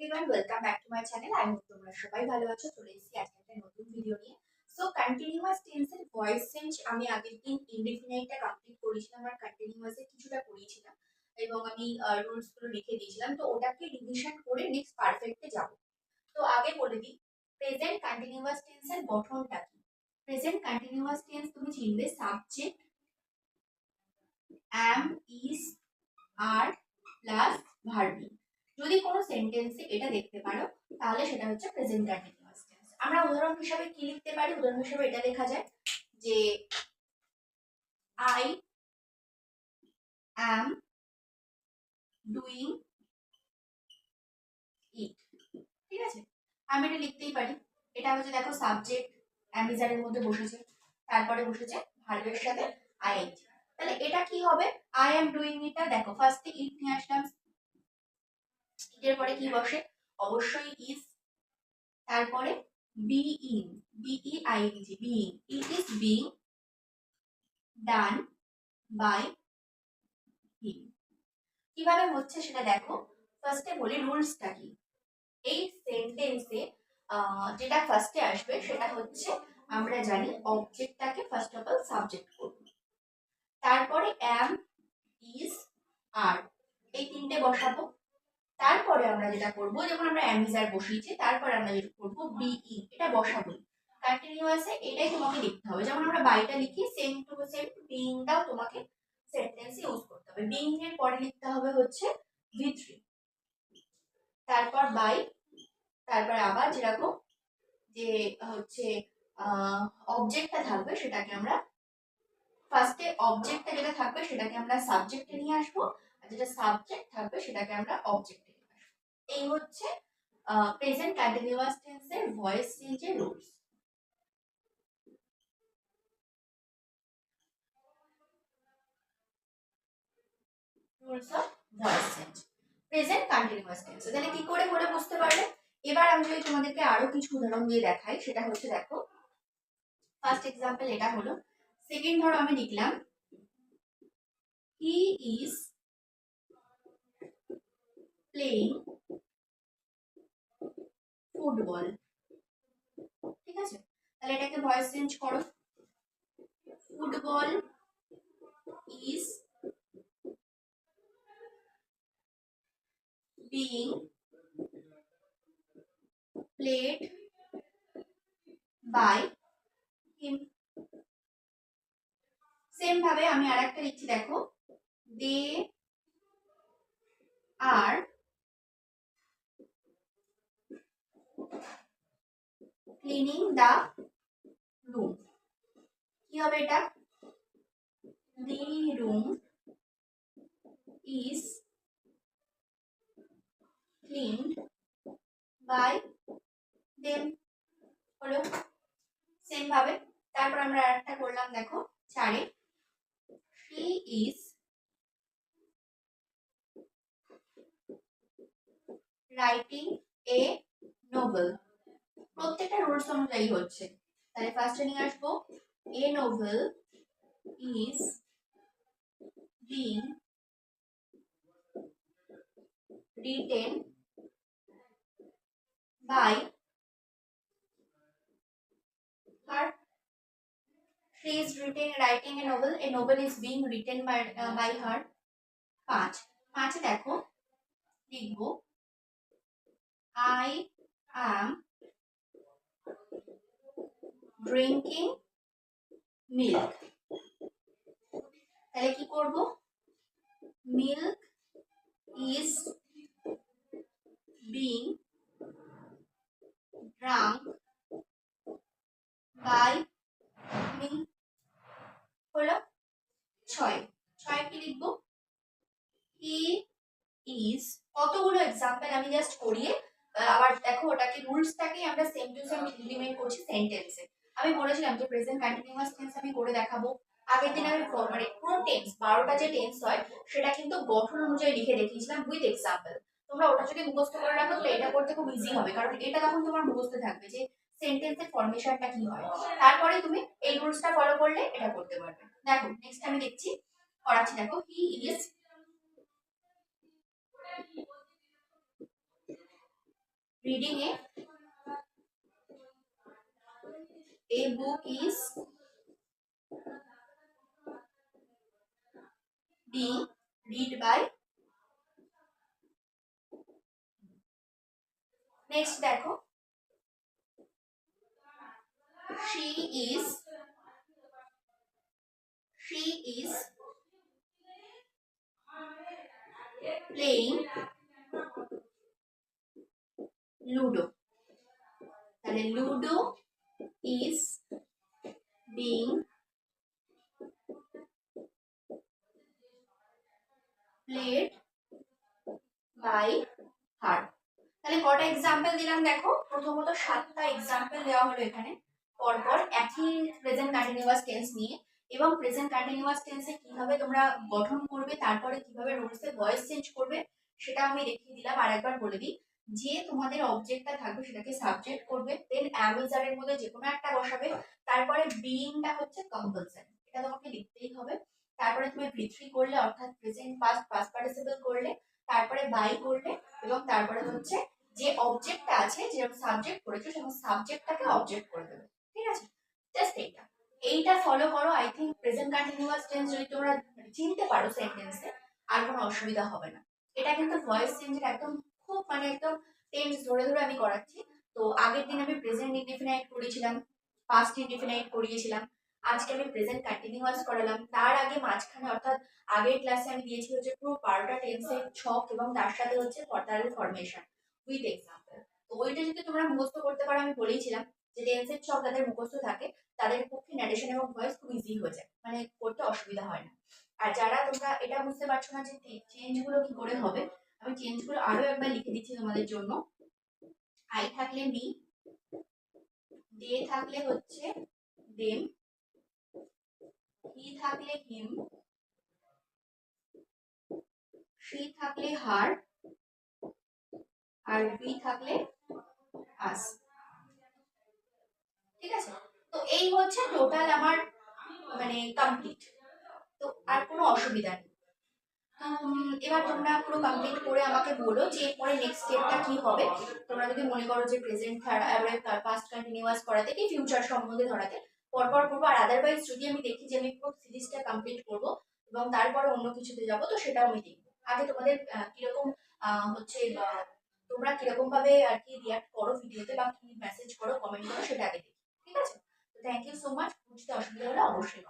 Everyone welcome back to my channel hope তোমরা সবাই ভালো আছো। চলে এসেছি আজকে একটা নতুন ভিডিও নিয়ে। সো কন্টিনিউয়াস টেন্সের ভয়েস চেঞ্জ আমি আগের দিন ইনডিফিনাইটটা কমপ্লিট করেছিলাম আর কন্টিনিউয়াসে কিছুটা করিয়েছিলাম এবং আমি রুলসগুলো লিখে দিয়েছিলাম। তো ওটাকে রিভিশন করে নেক্সট পারফেক্টে যাব। তো আগে বলে দিই প্রেজেন্ট কন্টিনিউয়াস টেন্সের গঠনটা কি? প্রেজেন্ট কন্টিনিউয়াস টেন্স তুমি চিনবে subject am is are plus verb যদি কোনো সেন্টেন্সে এটা দেখতে পারো, তাহলে সেটা হচ্ছে প্রেজেন্ট কন্টিনিউয়াস টেন্স আমরা উদাহরণ হিসাবে কি লিখতে পারি? উদাহরণ হিসাবে এটা লেখা যায় যে আই অ্যাম ডুইং ইট ঠিক আছে? আমি এটা লিখতেই পারি। এটা হচ্ছে দেখো সাবজেক্ট অ্যামিজারের মধ্যে বসেছে। তারপরে বসেছে ভার্বের সাথে আইএনজি তাহলে এটা কি হবে? আই এম ডুইং ইটটা দেখো ফার্স্টে ইট নিয়ে আসলাম। ইটের পরে কি বসে? অবশ্যই ইজ তারপরে being be ING being it is being done by him কীভাবে হচ্ছে সেটা দেখো। ফার্স্টে বলি রুলসটা কি? এই সেন্টেন্সে যেটা ফার্স্টে আসবে, সেটা হচ্ছে আমরা জানি অবজেক্টটাকে ফার্স্ট অফ অল সাবজেক্ট করব। তারপরে অ্যাম ইজ আর এই তিনটে বসাবো। তারপরে আমরা যেটা করব, যখন আমরা অ্যামিজার বসিয়েছি, তারপরে আমরা যেটা করব বিই এটা বসাবো। কন্টিনিউয়াসে এটাই তোমাকে লিখতে হবে। যেমন আমরা বাইটা লিখি সেম টু সেম বিইংটাও তোমাকে সেন্টেন্সে ইউজ করতে হবে। বিইং এর পরে লিখতে হবে হচ্ছে ভি থ্রি তারপর বাই তারপর আবার যেরকম যে হচ্ছে অবজেক্টটা থাকবে, সেটাকে আমরা ফার্স্টে অবজেক্টটা যেটা থাকবে, সেটাকে আমরা সাবজেক্টে নিয়ে আসব। আর যেটা সাবজেক্ট থাকবে, সেটাকে আমরা অবজেক্টে এই হচ্ছে প্রেজেন্ট কন্টিনিউয়াস টেন্সের ভয়েস চেঞ্জের rules rules of voice change present continuous tense তাহলে কি করে করে বুঝতে পারবে এবার আমি যদি তোমাদেরকে আরও কিছু উদাহরণ দিয়ে দেখাই, সেটা হচ্ছে দেখো ফার্স্ট এক্সাম্পল এটা হলো সেকেন্ড ধরো আমি লিখলাম হি ইজ প্লেইং ফুটবল ঠিক আছে? তাহলে এটাকে ভয়েস চেঞ্জ করো। Football is being played by him. Same ভাবে আমি আর একটা লিখছি, দেখো। They are cleaning the room কি হবে এটা? The room is cleaned by them. হলো সেম ভাবে। তারপর আমরা আরেকটা করলাম, দেখো চারে she is writing a novel. প্রত্যেকটা রুলস অনুযায়ী হচ্ছে তাহলে ফার্স্টে নিয়ে আসব a novel is being written by. She is written, writing a novel. A novel is being written by, uh, by her. পাঁচ পাঁচে দেখো লিখব আই am ড্রিঙ্কিং মিল্ক তাহলে কি করব? Milk is being drunk by me হলো ছয়। ছয় কি লিখব? হি ইজ কতগুলো এক্সাম্পল আমি জাস্ট করিয়ে আবার দেখো ওটাকে রুলসটাকে আমরা সেম টু সেম ইমপ্লিমেন্ট করছি সেন্টেন্সে আমি বলেছিলাম যে প্রেজেন্ট কন্টিনিউয়াস টেন্স আমি করে দেখাবো। আগের দিন আমি মানে পুরো টেন্স বারোটা যে টেন্স হয়, সেটা কিন্তু গঠন অনুযায়ী লিখে দেখিয়েছিলাম উইথ এক্সাম্পল তোমরা ওটা যদি মুখস্থ করে রাখো তাহলে এটা করতে খুব ইজি হবে, কারণ এটা তখন তোমার মুখস্থ থাকবে যে সেন্টেন্সের ফরমেশনটা কি হয়। তারপরে তুমি এই রুলসটা ফলো করলে এটা করতে পারবে। দেখো নেক্সট আমি দেখছি করাচ্ছি দেখো he is reading a a book is being read by next দেখো she is she is playing ludo তাহলে ludo is being played by her. তাহলে কটা এক্সাম্পল দিলাম দেখো? প্রথমত সাতটা এক্সাম্পল দেওয়া হলো এখানে। পরপর একই প্রেজেন্ট কন্টিনিউয়াস টেন্স নিয়ে। এবং প্রেজেন্ট কন্টিনিউয়াস টেন্সে কীভাবে তোমরা গঠন করবে, তারপরে কীভাবে রুলসে ভয়েস চেঞ্জ করবে, সেটা আমি দেখিয়ে দিলাম। আর একবার বলে দিই। যে তোমাদের অবজেক্টটা থাকবে সেটাকে সাবজেক্ট করবে দেন অ্যামিজারের মধ্যে যে কোনো একটা বসাবে, তারপরে বিইংটা হচ্ছে কম্পালসারি এটা তোমাকে লিখতেই হবে। তারপরে তুমি ভিথ্রি করলে, অর্থাৎ প্রেজেন্ট পাস্ট পাস্ট পার্টিসিপল করলে, তারপরে বাই করলে, এবং তারপরে হচ্ছে যে অবজেক্টটা আছে যেরকম সাবজেক্ট করেছ সেরকম সাবজেক্টটাকে অবজেক্ট করে দেবে, ঠিক আছে? জাস্ট এইটা। এইটা ফলো করো I think present continuous tense যদি তোমরা চিনতে পারো সেন্টেন্সে আর কোনো অসুবিধা হবে না। এটা কিন্তু ভয়েস চেঞ্জের একদম খুব মানে একদম টেন্স ধরে ধরে আমি করাচ্ছি। তো আগের দিন আমি প্রেজেন্ট ইনডিফিনাইট করেছিলাম পাস্ট ইনডিফিনাইট করিয়েছিলাম আজকে আমি প্রেজেন্ট কন্টিনিউয়াস করালাম। তার আগে মাঝখানে অর্থাৎ আগের ক্লাসে আমি দিয়েছি হচ্ছে পুরো বারোটা টেন্সের ছক এবং তার সাথে হচ্ছে পর্টালের ফরমেশন উইথ এক্সাম্পল তো ওইটা যদি তোমরা মুখস্থ করতে পারো, আমি বলেইছিলাম যে টেন্সের ছক যাদের মুখস্থ থাকে, তাদের পক্ষে ন্যারেশন এবং ভয়েস খুব ইজি হয়ে যায়। মানে করতে অসুবিধা হয় না। আর যারা তোমরা এটা বুঝতে পারছ না যে চেঞ্জগুলো কি করে হবে আমি চেঞ্জ করে আরও একবার লিখে দিচ্ছি তোমাদের জন্য। আই থাকলে মি দে থাকলে হচ্ছে দেম হি থাকলে হিম সি থাকলে হার আর বি থাকলে আস ঠিক আছে? তো এই হচ্ছে টোটাল আমার মানে কমপ্লিট তো আর কোনো অসুবিধা নেই। এবার তোমরা পুরো কমপ্লিট করে আমাকে বলো যে এরপরে নেক্সট স্টেপটা কি হবে। তোমরা যদি মনে করো যে প্রেজেন্ট পাস্ট কন্টিনিউয়াস করাতে কি ফিউচার সম্বন্ধে ধরাতে, পরপর করব। আর আদারওয়াইজ যদি আমি দেখি যে আমি পুরো সিরিজটা কমপ্লিট করব এবং তারপরে অন্য কিছুতে যাব, তো সেটাও আমি দেখব। আগে তোমাদের কীরকম হচ্ছে তোমরা কীরকম ভাবে আর কি রিয়াক্ট করো ভিডিওতে বা কি মেসেজ করো কমেন্ট করো, সেটা আগে দেখি। ঠিক আছে? তো থ্যাংক ইউ সো মাচ বুঝতে অসুবিধা হলে অবশ্যই